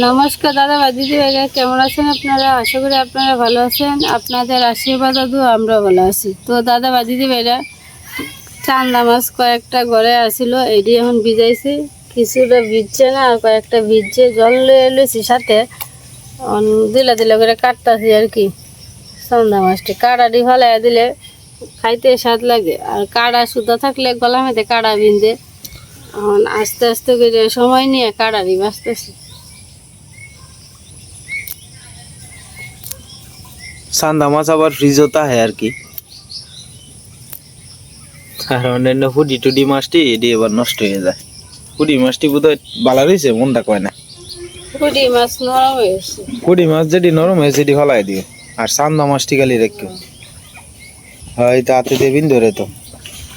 নমস্কার দাদা বা দিদি ভাইরা কেমন আছেন আপনারা? আশা করি আপনারা ভালো আছেন। আপনাদের আশীর্বাদ দাদু আমরা ভালো আছি। তো দাদা বা দিদি ভাইরা চান্দা মাছ কয়েকটা ঘরে আসিল এটি এখন ভিজাইছি। কিছুটা ভিজছে না আর কয়েকটা ভিজছে, জল লয়ে এলেছি সাথে। দিলা দিলা করে কাটতাছি আর কি। চান্দা মাছটি কাড়াটি ফেলাই দিলে খাইতে স্বাদ লাগে। আর কাড়া সুদ্ধা থাকলে গলা মেতে কাড়া বিন্দে এখন আস্তে আস্তে করে সময় নিয়ে কাড়ারি বাঁচতেছি। চান্দা মাছ আবার ফ্রিজও তাহে আর কি। আর অন্যান্য হুডি টুডি মাছটি এটি এবার নষ্ট হয়ে যায়। হুডি মাছটি বোধহয় ভালো রয়েছে মনটা কয় না পুঁটি মাছ নরম হয়েছে হুডি মাছ যেটি নরম হয়েছে সেটি ফলাই দিও। আর চান্দা মাছটি খালি রেখো হয় তাতে দেবিন ধরে তো।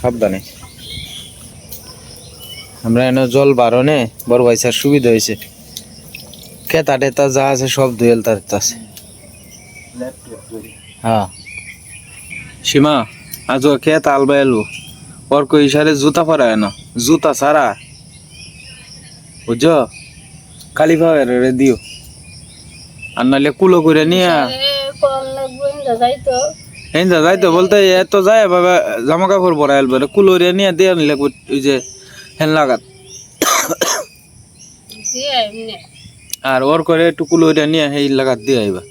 সাবধানে আমরা এনে জল বারণে বড় ভাইসার সুবিধা হয়েছে খেতা টেতা যা আছে সব দুয়েল তার আছে। হ্যাঁ সীমা আজ ও খেত আলবা এলু ওর কই ইশারে জুতা পরায় না? জুতা সারা বুঝছ? কালি ভাবে রে দিও। আর নাহলে কুলো করে নিয়ে। করন যাই তো এই যা যাইতো বলতে এত যায় বাবা জামা কাপড় পরা এলবে কুলো রে নিয়ে দিয়ে নিলে ওই যে হেন লাগাত। আর ওর করে একটু কুলো রে নিয়ে সেই লাগাত দিয়ে আইবা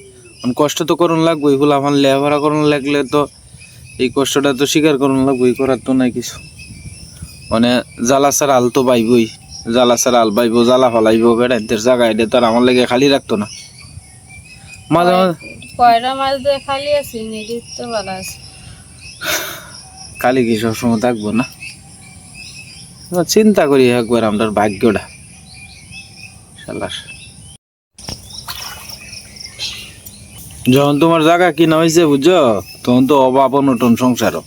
কষ্ট তো করুন লাগবে এগুলো আমার লেভারা করুন লাগলে তো এই কষ্টটা তো স্বীকার করুন লাগবে করার তো নাই কিছু। মানে জ্বালা ছাড়া আল তো বাইবই জ্বালা ছাড়া আল বাইবো জ্বালা ফলাইবো বেড়াইতে জায়গা এটা তো আর আমার লেগে খালি রাখতো না। মাঝে মাঝে কয়টা মাছ দিয়ে খালি আছি? নিরিত তো ভালো আছে। কালি কি সবসময় থাকব না? চিন্তা করি একবার আমার ভাগ্যটা। শালার যখন তোমার জায়গা কিনা হয়েছে বুঝছ? তখন তো অভাব অনটন সংসারও।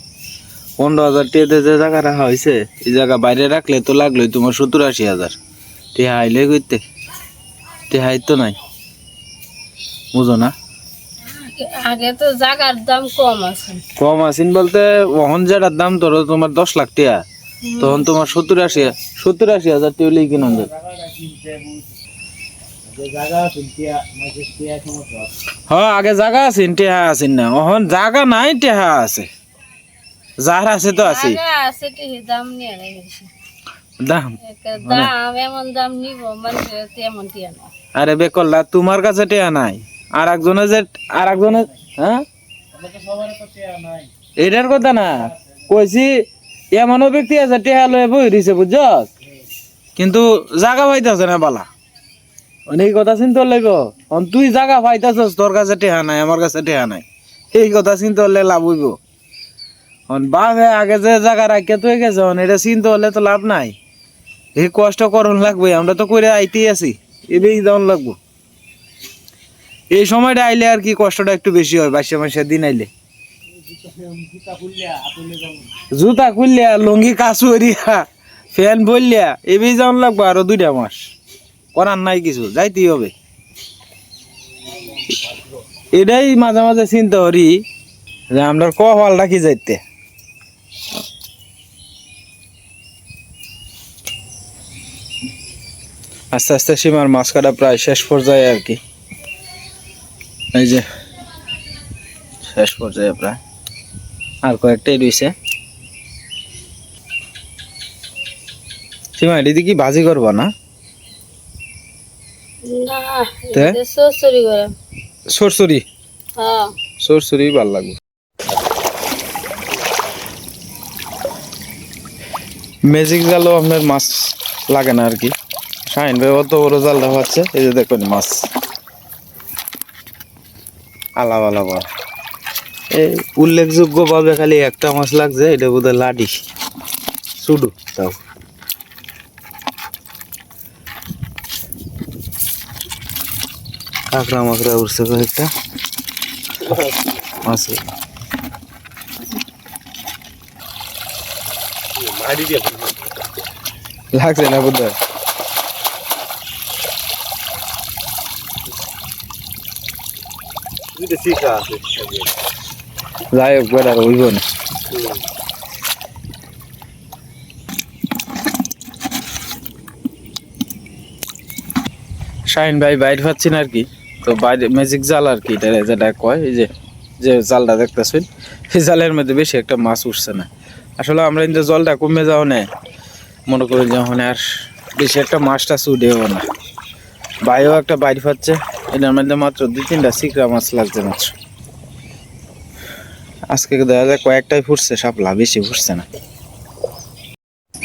পনেরো হাজার টেতে যে জায়গা রাখা হয়েছে এই জায়গা বাইরে রাখলে তো লাগলোই তোমার সত্তর আশি হাজার। টেহা আইলে করতে টেহাই তো নাই। বুঝো না? আগে- তো দাম কম আছে। কম আসিন বলতে ওহন যেটার দাম ধরো তোমার দশ লাখ টাকা তখন তোমার সত্তর আশি সত্তর আশি হাজার টাকা হলেই কিনুন যায় হ্যাঁ আগে জায়গা আছেন টেহা আছেন না। ওহন জায়গা নাই টেহা আছে। যার আছে তো আছে। দাম দাম? এমন দাম নিব মানে তেমন টিয়া না। আরে বেকল্লা তোমার কাছে টেহা নাই। আর একজনে যে আর একজনে হ্যাঁ? এটার কথা না। কইছি এমনও ব্যক্তি আছে টেহা লয়ে বই রইছে বুঝছস? কিন্তু জাগা পাইতাছে না বালা। অনেক কথা চিন্তা লাগব অন তুই জাগা পাইতাছস, তোর কাছে টেহা নাই, আমার কাছে টেহা নাই। এই কথা চিন্তা হলে লাভ হইব। অন আগে যে জায়গা রাখিয়া তুই গেছে, অন এটা চিন্তা হলে তো লাভ নাই। এই কষ্ট করুন লাগবে, আমরা তো করে আইতেই আছি। এবেই যাওয়ান লাগবো। এই সময়টা আইলে আর কি কষ্টটা একটু বেশি হয়, বাইশে মাসের দিন আইলে। জুতা খুললিয়া লঙ্গি কাচুরিয়া, ফ্যান বললিয়া এবেই যাওয়ান লাগবো আরও দুইটা মাস। করার নাই কিছু, যাইতেই হবে। এটাই মাঝে মাঝে চিন্তা করি যে আমরা কপাল রাখি যাইতে। আস্তে আস্তে সীমার মাছ কাটা প্রায় শেষ পর্যায়ে আর কি। এই যে, শেষ পর্যায়ে প্রায়। আর কয়েকটাই রয়েছে সীমা এটি কি ভাজি করবা না? তে? এটা সরসরি করে। সরসরি? হ্যাঁ। সরসরি ভালো লাগবে। ম্যাজিক জালও আপনার মাছ লাগে না আর কি। শাহিন ভাই অত বড় জাল দেখা যাচ্ছে এই যে দেখুন মাছ। আলাপ আলাপ। এই উল্লেখযোগ্য ভাবে খালি একটা মাছ লাগছে এটা বোধহয় লাডি। শুধু তাও। কাঁকড়া মাকড়া উঠছে কয়েকটা। আছে। লাগছে না বোধ যাই হোক বেড়ার হইব না। শাহিন ভাই বাইরে পাচ্ছি না আর কি। তো বাইরে ম্যাজিক জাল আর কি, এটা যেটা কয়, এই যে যে জালটা দেখতেছেন, এই জালের মধ্যে বেশি একটা মাছ উঠছে না। আসলে আমরা কিন্তু জলটা কমে যাও না, মনে করি যখন আর বেশি একটা মাছটা চুদেও না। বাইরেও একটা বাইরে পাচ্ছে এটার মধ্যে মাত্র দুই তিনটা শিকরা মাছ লাগছে মাত্র। আজকে দেখা যায় কয়েকটাই ফুটছে সাপলা বেশি ফুটছে না।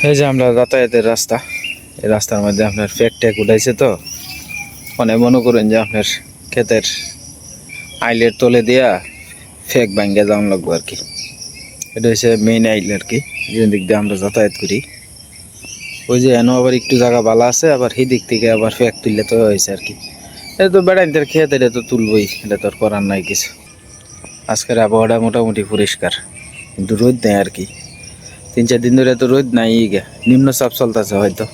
এই যে আমরা যাতায়াতের রাস্তা, এই রাস্তার মধ্যে আপনার ফেক ট্যাক উঠাইছে তো মানে মনে করেন যে আপনার ক্ষেতের আইলের তলে দিয়া ফেক ভাঙ্গে যাওয়ান লাগবো আর কি। এটা হচ্ছে মেইন আইল আর কি যে দিক দিয়ে আমরা যাতায়াত করি। ওই যে এনো আবার একটু জায়গা ভালো আছে, আবার সেই দিক থেকে আবার ফেক তুললে তো হয়েছে আর কি। এটা তো বেড়াইতে খেত এটা তো তুলবই, এটা তো আর করার নাই কিছু। আজকের আবহাওয়াটা মোটামুটি পরিষ্কার, কিন্তু রোদ নেই আর কি। তিন চার দিন ধরে তো রোদ নাই গে নিম্নচাপ চলতেছে হয়তো।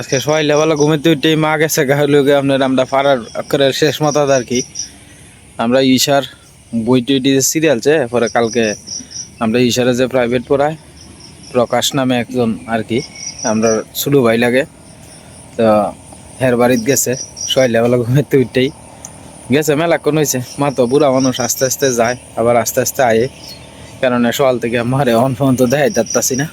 আজকে সবাই লেবেলা ঘুমেতে উঠেই মা গেছে গা লোকে আপনার আমরা পাড়ার করে শেষ মাথা আর কি? আমরা ঈশার বই টুইটি যে সিরিয়াল সিরিয়ালছে পরে কালকে আমরা ঈশারে যে প্রাইভেট পড়ায়, প্রকাশ নামে একজন আর কি, আমরা ছোটো ভাই লাগে। তো হের বাড়িতে গেছে, সবাই লেবেলা ঘুমেতে উঠেই গেছে, মেলা কোন হয়েছে মা তো বুড়া মানুষ, আস্তে আস্তে যায়, আবার আস্তে আস্তে আয়ে। কারণ সকাল থেকে মারে অন ফোন তো দেয় যাচ্তাছি না।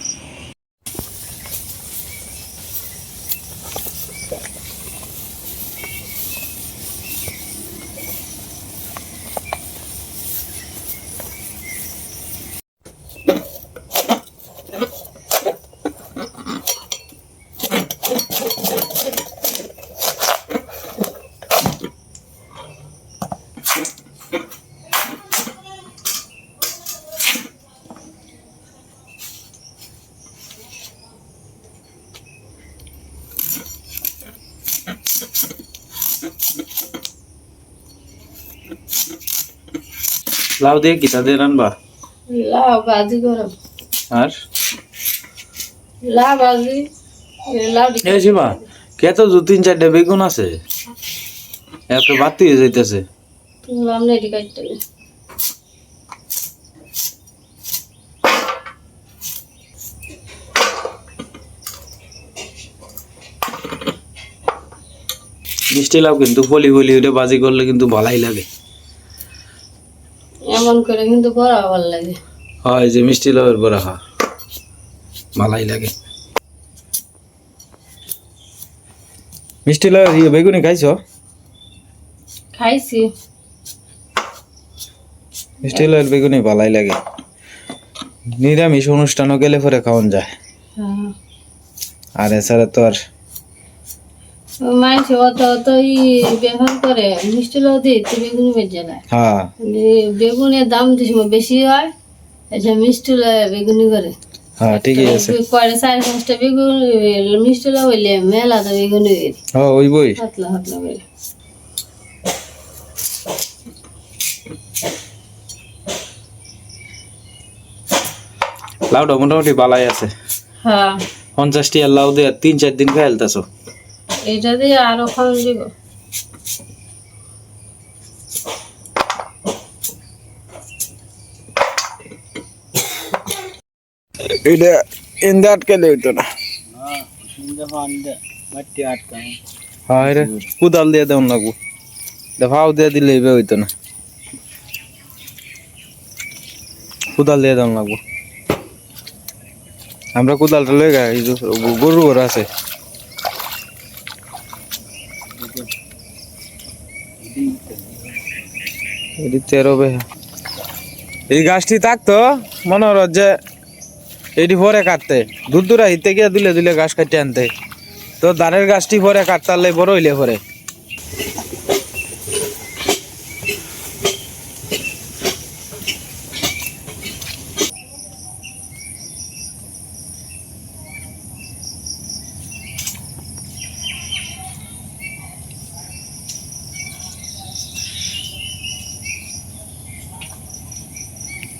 লাউ দিয়ে কি তাদের রানবা লাউ ভাজি গরম। আর? লাউ ভাজি লাউ এই সীমা কত দু তিন চারটে বেগুন আছে? একটা বাতি হয়ে যাইতেছে। আমরা এটি কাটতে মিষ্টি লাউ কিন্তু ফলি ফলি ওটা বাজি করলে কিন্তু ভালাই লাগে। এমন করে কিন্তু বড় ভালো লাগে। হয় যে মিষ্টি লাউয়ের বড়া হা ভালাই লাগে। মিষ্টি লাউ ইয়ে বেগুনি খাইছো? খাইছি। মিষ্টি লাউয়ের বেগুনি ভালাই লাগে। নিরামিষ অনুষ্ঠানও গেলে পরে খাওয়ান যায়। হ্যাঁ। আর এছাড়া তো আর মাইছে অত অত ই ব্যবহার করে মিষ্টি তো বেগুনি বেজে না বেগুনের দাম যে সময় বেশি হয় আচ্ছা মিষ্টি বেগুনি করে। হ্যাঁ ঠিকই আছে। কয়টা চার পাঁচটা বেগুন মিষ্টি হইলে মেলা তো বেগুনি বেরি হ্যাঁ ওই বই। হাতলা হাতলা বেরি লাউটা মোটামুটি ভালাই আছে। হ্যাঁ। পঞ্চাশটি লাউ দিয়ে তিন চার দিন খাই আলতাছো এটা দিয়ে আরও কম দিব এটা ইন্দা আটকালে হইতো না? হ্যাঁ রে কুদাল দিয়ে দেওয়ান লাগবো। ভাও দিয়ে দিলে হইতো না। কুদাল দিয়ে দেওয়ান লাগবো। আমরা কুদালটা গরু ঘর আছে। এই গাছটি থাকতো মনে হর যে এটি পরে কাটতে। দূর দূরে হিতে গিয়ে দিলে দিলে গাছ কাটতে আনতে। তো দানের গাছটি পরে কাটতে বড় হইলে পরে।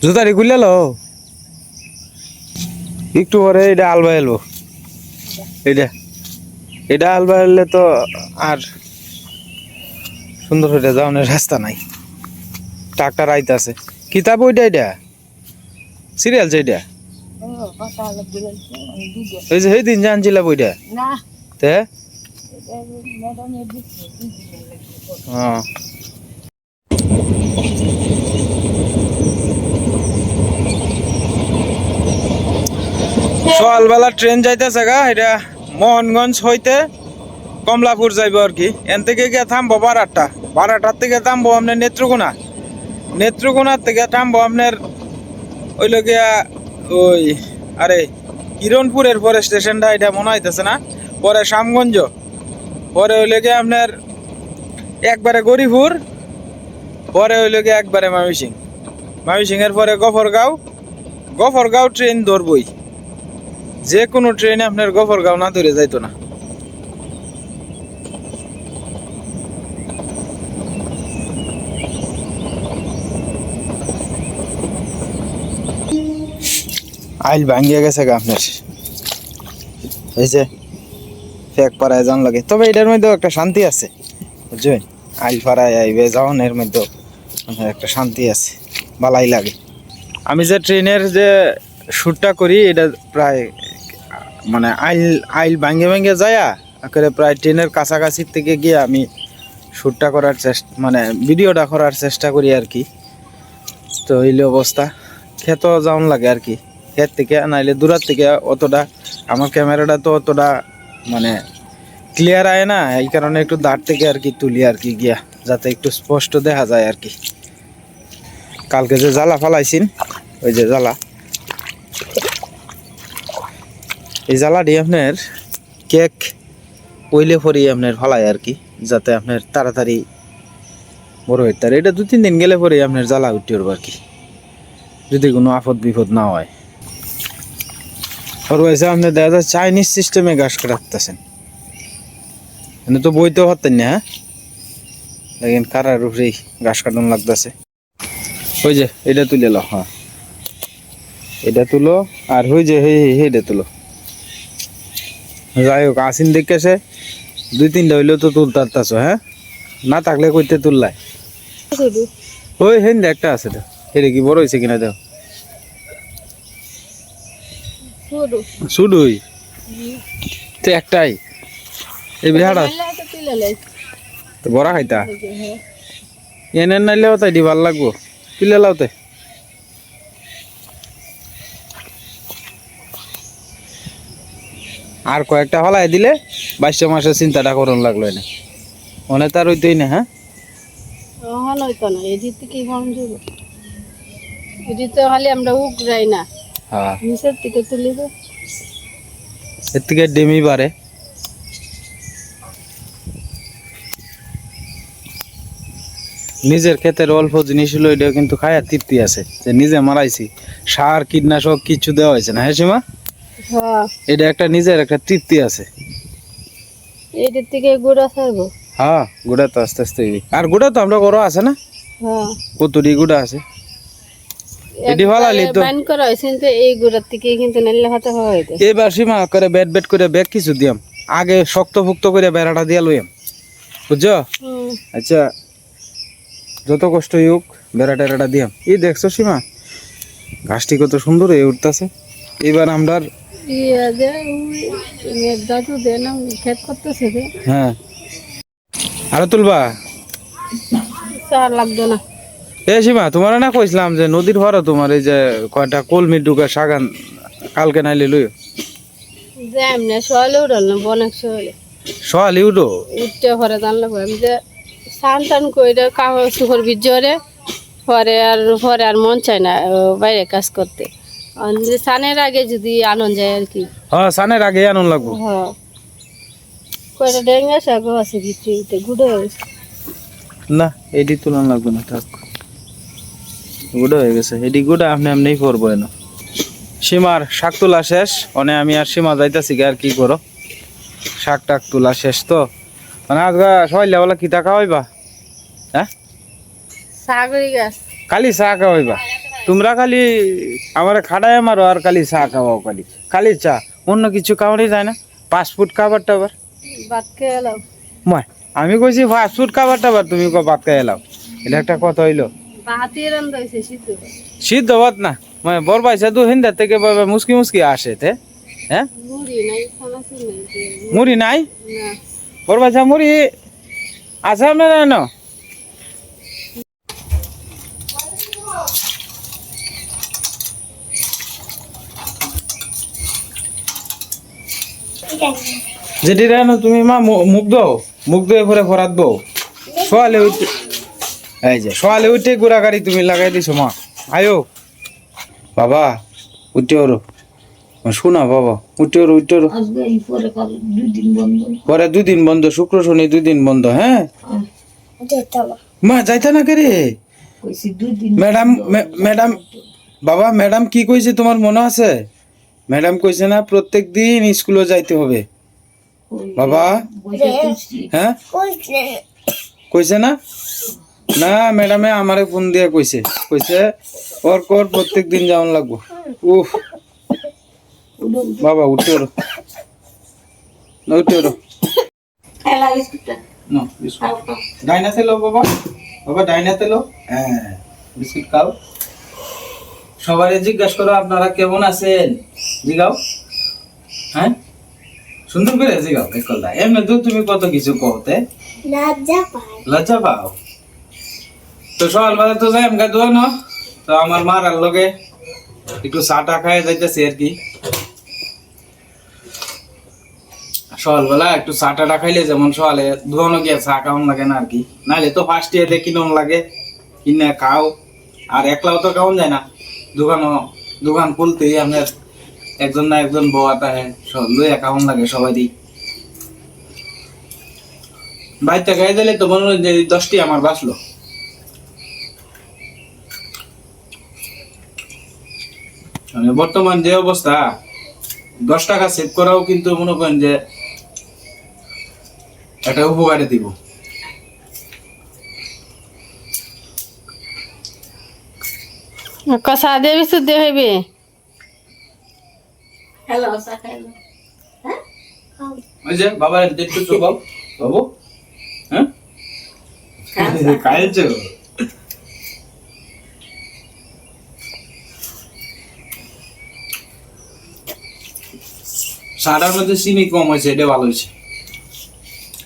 জুতারি খুললে লো। একটু পরে এটা আলবা এলবো এটা এটা আলবা এলে তো আর সুন্দর হইতে যাওয়ানোর রাস্তা নাই। ট্রাক্টর আইতাছে কিতাব ওইটা এটা সিরিয়াল যেটা ওই যে দিন জানছিলাম ওইটা তে? হ্যাঁ সকালবেলা ট্রেন যাইতেছে গা এটা মোহনগঞ্জ হইতে কমলাপুর যাইব আর কি। এন থেকে গিয়ে থামবো বারাটা। বারাটার থেকে থামবো আপনার নেত্রকোনা। নেত্রকোনার থেকে থামবো আপনার ওই গিয়া ওই, আরে, কিরণপুরের পরে স্টেশনটা, এটা মনে হইতেছে না? পরে শ্যামগঞ্জ পরে হইলে গিয়ে আপনার একবারে গরিপুর পরে হইলে গিয়ে একবারে মামিসিং মামিসিং এর পরে গফরগাঁও। গফরগাঁও ট্রেন ধরবই। যে কোনো ট্রেনে আপনার গফরগাঁও না ধরে যাইতো না। আইল ভাঙ্গিয়ে গেছে গা আপনার। এই যে, ফেক পাড়ায় যান লাগে। তবে এটার মধ্যেও একটা শান্তি আছে, বুঝছেন? আইল পাড়ায় আইবে যাওন এর মধ্যেও একটা শান্তি আছে ভালাই লাগে। আমি যে ট্রেনের যে শ্যুটটা করি, এটা প্রায় মানে আইল আইল ভাঙ্গে ভাঙ্গে যায়া করে প্রায় ট্রেনের কাছাকাছি থেকে গিয়ে আমি শ্যুটটা করার চেষ্টা মানে ভিডিওটা করার চেষ্টা করি আর কি। তো এইলে অবস্থা। ক্ষেত যাওন লাগে আর কি। ক্ষেত থেকে, নাইলে দূরার থেকে অতটা, আমার ক্যামেরাটা তো অতটা মানে ক্লিয়ার আয় না, এই কারণে একটু দাঁড় থেকে আর কি তুলি আর কি গিয়া, যাতে একটু স্পষ্ট দেখা যায় আর কি। কালকে যে জ্বালা ফালাইছিন, ওই যে জ্বালা। এই জ্বালাটি আপনার কেক ওইলে পরে আপনার ফালাই আর কি, যাতে আপনার তাড়াতাড়ি বড় হইতে পারে। এটা দু তিন দিন গেলে পরে আপনার জ্বালা উঠতে পারব আর কি, যদি কোনো আপদ বিপদ না হয়। আর ওইসে আপনি দেখা যায় চাইনিজ সিস্টেমে ঘাস কাটতেছেন এনে তো বইতেও পারতেন না হ্যাঁ? দেখেন কারার উপরেই ঘাস কাটন লাগতেছে। ওই যে, এটা তুলে লো হ্যাঁ। এটা তুলো, আর ওই যে হে হে এটা তুলো। যাই হোক আসিন দেখেছে দুই তিনটা হইলেও তো তুলতে পারতাছো হ্যাঁ? না থাকলে কইতে তুললাই। ওই হেন একটা আছে তো এটা কি বড় হয়েছে কিনা দেখো। শুধু শুধুই তো একটাই। এই বিহাড়া। তো বড়া খাইতা? এনে নাইলেও তাই দি ভালো লাগবো। তুলে লাওতে আর কয়েকটা হলাই দিলে বাইশে মাসের চিন্তাটা করুন লাগল এনে। মনে তার হইতই না হ্যাঁ? হইতো না এদিক থেকে গরম যাব এদিক তো আমরা উগরাই না। হ্যাঁ। নিচের তুলি এর থেকে ডেমি বাড়ে। নিজের ক্ষেতের অল্প জিনিস হলো এটা কিন্তু খায়া তৃপ্তি আছে যে নিজে মারাইছি সার কীটনাশক কিছু দেওয়া হয়েছে না হ্যাঁ সীমা? হ্যাঁ এটা একটা নিজের একটা তৃপ্তি আছে। থেকে গুড়া ছাড়বো। হ্যাঁ গুড়া তো আস্তে আস্তে আর গুড়া তো আমরা করো আছে না? হ্যাঁ। কতটি গুড়া আছে। এটি করা হয়েছে কিন্তু এই গুড়ার থেকে কিন্তু নাইলে হাতে হওয়া এবার সীমা করে ব্যাট ব্যাট করে ব্যাগ কিছু দিয়াম। আগে শক্ত ফুক্ত করে বেড়াটা দিয়া লইয়াম। বুঝছ? আচ্ছা যত কষ্ট হোক বেড়া টেরাটা দিয়াম। এই দেখছ সীমা? ঘাসটি কত সুন্দর হয়ে উঠতেছে। এবার আমরা ইয়ে দে ওই দাদু দে খেত করতেছে দে। হ্যাঁ। আরও তুলবা চার লাগবে না। এ সীমা তোমার না কইছিলাম যে নদীর ভরা তোমার এই যে কয়টা কলমি ডুকা সাগান কালকে নাইলে উঠল না বনেক উঠো উঠতে পরে জানলে আমি যে স্নান টান করে সুখর পরে আর পরে আর মন চায় না বাইরে কাজ করতে। স্নানের আগে যদি আনন্দ যায় আর কি। হ্যাঁ সানের আগে আনন্দ লাগবো। হ্যাঁ। কয়টা ডেঙ্গা শাকও আছে ভিতরে গুঁড়ো না এটি তুলন লাগবে না থাক। গুড়া হয়ে গেছে। এটি গুড়া আপনি আপনি করব এনো সীমার শাক তোলা শেষ। মানে আমি আর সীমা যাইতাছি আর কি করো? শাক টাক তোলা শেষ তো। মানে আজকে সবাই লেবেলা কিতা খাওয়াইবা হ্যাঁ? সাগরি গাছ। খালি চা খাওয়াইবা তোমরা খালি আমার খাটায় মারো আর খালি চা খাওয়াও খালি। খালি চা অন্য কিছু খাওয়ানি যায় না। ফাস্ট ফুড খাবার টাবার। আমি কইছি ফাস্ট ফুড খাবার টাবার তুমি ভাত খাই এলাও এটা একটা কথা হইল। সিদ্ধ ভাত। না। মানে বর পাইছে দু হিন্দা থেকে মুসকি মুসকি আসে তে। হ্যাঁ? মুড়ি নাই বর পাইছে মুড়ি। আছে আপনার না যেটি রানো তুমি মা মুখ দাও মুখ দিয়ে পরে ফরাত বউ। সোয়ালে উঠে এই যে সোয়ালে উঠে গুড়া গাড়ি তুমি লাগাই দিছো মা। আয়ো। বাবা উঠে ওরো। শোনা বাবা উঠে ওরো উঠে ওরো। পরে দুদিন বন্ধ শুক্র শনি দুদিন বন্ধ হ্যাঁ? মা যাইতা না কে রে ম্যাডাম ম্যাডাম বাবা ম্যাডাম কি কইছে তোমার মনে আছে? ম্যাডাম কইছে না প্রত্যেক দিন স্কুলে যাইতে হবে। বাবা? হ্যাঁ। কইছে। না? না ম্যাডামে আমারে ফোন দিয়ে কইছে। কইছে ওর কর প্রত্যেক দিন যাওয়ান লাগবো। উফ। বাবা উঠে ওরো। উঠে ওরো। ডাইনাতে লো বাবা। বাবা ডাইনাতে লো হ্যাঁ বিস্কুট খাও। সবাই জিজ্ঞাসা করো আপনারা কেমন আছেন? জিগাও। হ্যাঁ? সুন্দর করে জিগাও একলদা এমনি তো তুমি কত কিছু কহতে লজ্জা পাও? তো সকালবেলা তো যাই আমগা দোয়া ন তো আমার মার আর লগে একটু চাটা খায় যাইতেছে আর কি। সকালবেলা একটু চা টাটা খাইলে যেমন সকালে ধোয়ানো গিয়ে চা খাওয়ান লাগে না আর কি। নাহলে তো ফার্স্ট ইয়ারে কিনুন লাগে কিনে খাও। আর একলাও তো খাওয়ান যায় না। দোকানও দোকান খুলতেই আপনার একজন না একজন বউয়াটা হ্যাঁ লইয়া খাওয়ান লাগে সবাই বাইরটা খাই দিলে তো মনে হয় যে দশটি আমার বাঁচলো। মানে বর্তমান যে অবস্থা, দশ টাকা সেভ করাও কিন্তু মনে করেন যে একটা উপকারে দিব। কষা দিয়ে বিশুদ্ধ হইবে। ওই যে বাবার একটু তো বাবু বাবু। হ্যাঁ? খাইছো সাদার মধ্যে চিনি কম হয়েছে এটা ভালো হয়েছে।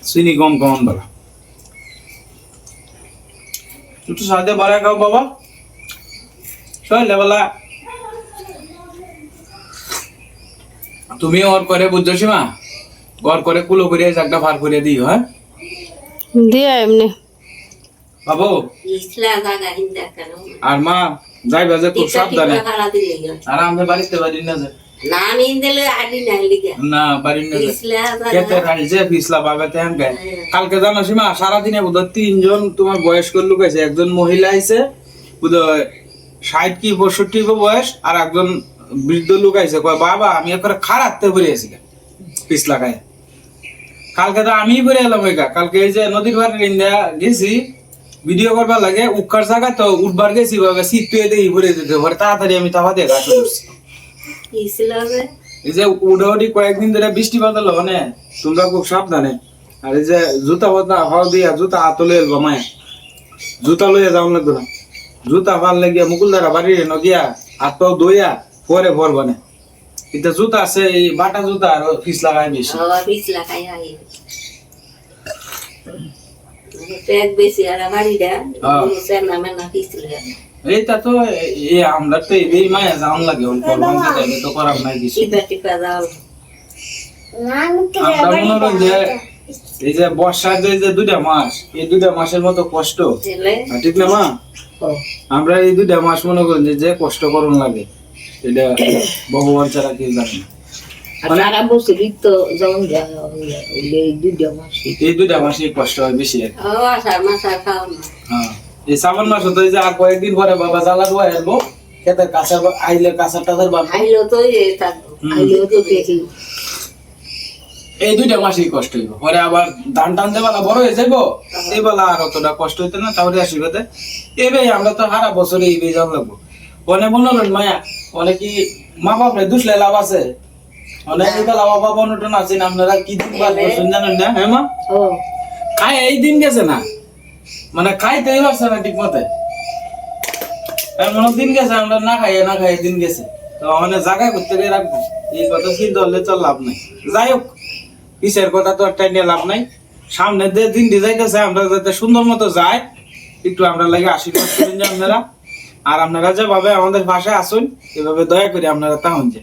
চিনি কম কম বলা। একটু সাদে বাড়া খাও বাবা। সইলে বলা তুমি ওর করে বুঝছ সীমা? ওর করে কুলো করে একটা ভার করে দিও হ্যাঁ? দিয়া এমনি। বাবু আর মা যাই বাজে খুব সাবধানে। আর আমরা বাড়িতে বাড়ি না যায় কালকে জানো সীমা সারাদিনে তিনজন তোমার বয়স্ক লোক আছে একজন মহিলা আছে ষাট কি পঁয়ষট্টি বয়স আর একজন বৃদ্ধ লোক আছে কয় বাবা আমি একবার খারাপতে পড়ে আছি পিছলা গায়ে কালকে তো আমি পড়ে এলাম ওইকা কালকে এই যে নদীর পাড়ে ইন্ডিয়া গেছি ভিডিও করবার লাগে উৎকার জায়গা তো উঠবার গেছি বাবা শীত পেয়ে দিয়ে পড়ে যেতে পরে তাড়াতাড়ি আমি তাহা উঠছি এই যে উডাউডি কয়েকদিন ধরে বৃষ্টি বাদল মানে তোমরা খুব সাবধানে। আর এই যে জুতা বদনা হওয়া দিয়া জুতা আতলে এলবো মায়ে। জুতা লইয়া যাও লাগবে না। জুতা ভালো লাগিয়া মুকুল দ্বারা বাড়ি ন গিয়া হাত পাও দইয়া পরে ভর বানে। এটা জুতা আছে এই বাটা জুতা আর ফিস লাগায় বেশি। বেশি আর বাড়িটা। এইটা তো এই আমরা তো এই মায়া লাগে তো নাই কিছু। টিপা টিপা আমরা মনে যে এই যে বর্ষার যে দুটা মাস এই দুটা মাসের মতো কষ্ট। ঠিক না মা? আমরা এই দুটা মাস মনে করেন যে কষ্ট করুন লাগে এটা ভগবান ছাড়া কেউ জানে না। সারা বছরই তো যেমন এই দুইটা মাস। এই দুটা মাসে কষ্ট হয় বেশি আর মাস আর হ্যাঁ। এই শ্রাবণ মাস হতো যে আর কয়েকদিন পরে বাবা জ্বালা দোয়া এলবো খেতে কাঁচা আইলে কাঁচা টাচার বাবা আইলেও তো আইলেও তো দেখি। এই দুইটা মাসেই কষ্ট হইব। পরে আবার ধান টান দেবেলা বড় হয়ে যাইব এই বেলা আর অতটা কষ্ট হইতে না তাহলে আশীর্বাদে এই ভাই আমরা তো সারা বছরে এই বেজান লাগবো। মনে হলেন মায়া অনেক কি মা বাপরে দুসলে লাভ আছে। অনেক এটা লাভ বাবা অনটন আছেন আপনারা কি দিন বাদ করছেন জানেন না? হ্যাঁ মা? খাই এই দিন গেছে না। মানে খাইতেই পারছে না ঠিক মতে এমন দিন গেছে আমরা না খাইয়ে না খাইয়ে দিন গেছে। তো মানে জায়গা করতে গিয়ে রাখব। এই কথা চিন্তা করলে তো লাভ নাই। যাই হোক পিসের কথা তো একটা নিয়ে লাভ নাই। সামনে যে দিন যাইতেছে, আমরা যাতে সুন্দর মতো যাই, একটু আমরা লাগে আশীর্বাদ করেন যে আপনারা। আর আপনারা যেভাবে আমাদের ভাষায় আসুন এভাবে দয়া করে আপনারা তাহন যে।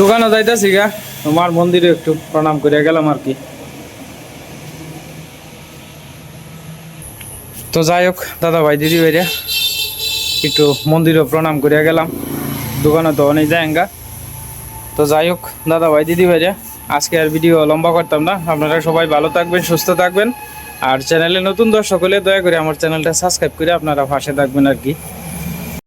দোকানে যাইতেছি গা তোমার মন্দিরে একটু প্রণাম করে গেলাম আর কি। তো যাই হোক দাদা ভাই দিদি ভাইরা, একটু মন্দিরে প্রণাম করিয়া গেলাম। দোকানে তো অনেক যায়গা তো যাই হোক দাদা ভাই দিদি ভাইরা আজকে আর ভিডিও লম্বা করতাম না। আপনারা সবাই ভালো থাকবেন, সুস্থ থাকবেন। আর চ্যানেলে নতুন দর্শক হলে দয়া করে আমার চ্যানেলটা সাবস্ক্রাইব করে আপনারা পাশে থাকবেন আর কি।